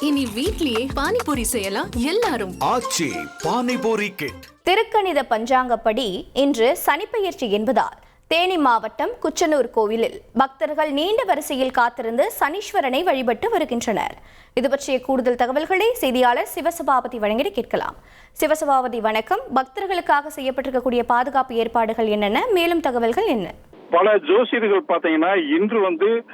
இனி வீட்லயே பானிபூரி செய்யலாம் எல்லாரும். ஆச்சி பானிபூரி கிட் திருக்கணித பஞ்சாங்கப்படி இன்று சனிப்பெயர்ச்சி என்பதால் தேனி மாவட்டம் குச்சனூர் கோவிலில் பக்தர்கள் நீண்ட வரிசையில் காத்திருந்து சனீஸ்வரனை வழிபட்டு வருகின்றனர். இது பற்றிய கூடுதல் தகவல்களை செய்தியாளர் சிவசபாபதி வழங்கிட கேட்கலாம். சிவசபாபதி வணக்கம். பக்தர்களுக்காக செய்யப்பட்டிருக்கக்கூடிய பாதுகாப்பு ஏற்பாடுகள் என்னென்ன? மேலும் தகவல்கள் என்ன? பல ஜோசியர்கள் பாத்தீங்கன்னா இன்று வந்து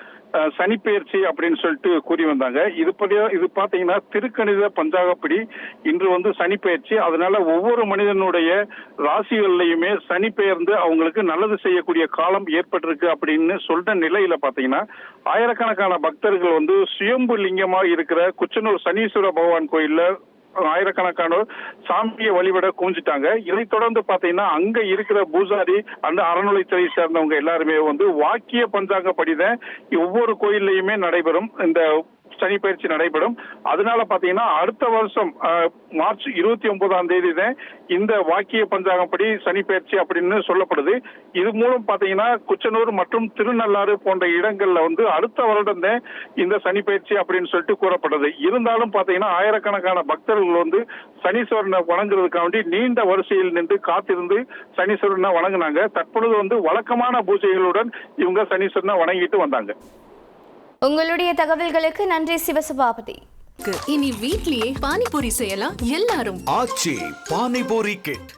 சனிப்பெயர்ச்சி அப்படின்னு சொல்லிட்டு கூறி வந்தாங்க. இது இது பாத்தீங்கன்னா திருக்கணித பஞ்சாகப்படி இன்று வந்து சனிப்பெயர்ச்சி. அதனால ஒவ்வொரு மனிதனுடைய ராசிகள்லையுமே சனி பெயர்ந்து அவங்களுக்கு நல்லது செய்யக்கூடிய காலம் ஏற்பட்டிருக்கு அப்படின்னு சொல்ற நிலையில பாத்தீங்கன்னா ஆயிரக்கணக்கான பக்தர்கள் வந்து சுயம்பு லிங்கமா இருக்கிற குச்சனூர் சனீஸ்வர பகவான் கோயில்ல ஆயிரக்கணக்கானோர் சாமியை வழிபட குவிஞ்சிட்டாங்க இதை தொடர்ந்து பாத்தீங்கன்னா அங்க இருக்கிற பூசாரி அந்த அறநிலைத்துறை சேர்ந்தவங்க எல்லாருமே வந்து வாக்கிய பஞ்சாங்கப்படிதான் ஒவ்வொரு கோயில்லையுமே நடைபெறும். இந்த சனி பயிற்சி நடைபெறும். அதனால பாத்தீங்கன்னா அடுத்த வருஷம் மார்ச் இருபத்தி ஒன்பதாம் தேதி தான் இந்த வாக்கிய பஞ்சாங்கப்படி சனி பயிற்சி அப்படின்னு சொல்லப்படுது. இது மூலம் பாத்தீங்கன்னா குச்சனூர் மற்றும் திருநள்ளாறு போன்ற இடங்கள்ல வந்து அடுத்த வருடம் தான் இந்த சனி பயிற்சி அப்படின்னு சொல்லிட்டு கூறப்படுது. இருந்தாலும் பாத்தீங்கன்னா ஆயிரக்கணக்கான பக்தர்கள் வந்து சனீஸ்வரனை வணங்குறதுக்காண்டி நீண்ட வரிசையில் நின்று காத்திருந்து சனீஸ்வரனை வணங்கினாங்க. தற்பொழுது வந்து வழக்கமான பூஜைகளுடன் இவங்க சனீஸ்வரனை வணங்கிட்டு வந்தாங்க. உங்களுடைய தகவல்களுக்கு நன்றி சிவசபாபதி. இனி வீட்லயே பானிபூரி செய்யலாம் எல்லாரும். ஆச்சி பானிபூரி கிட்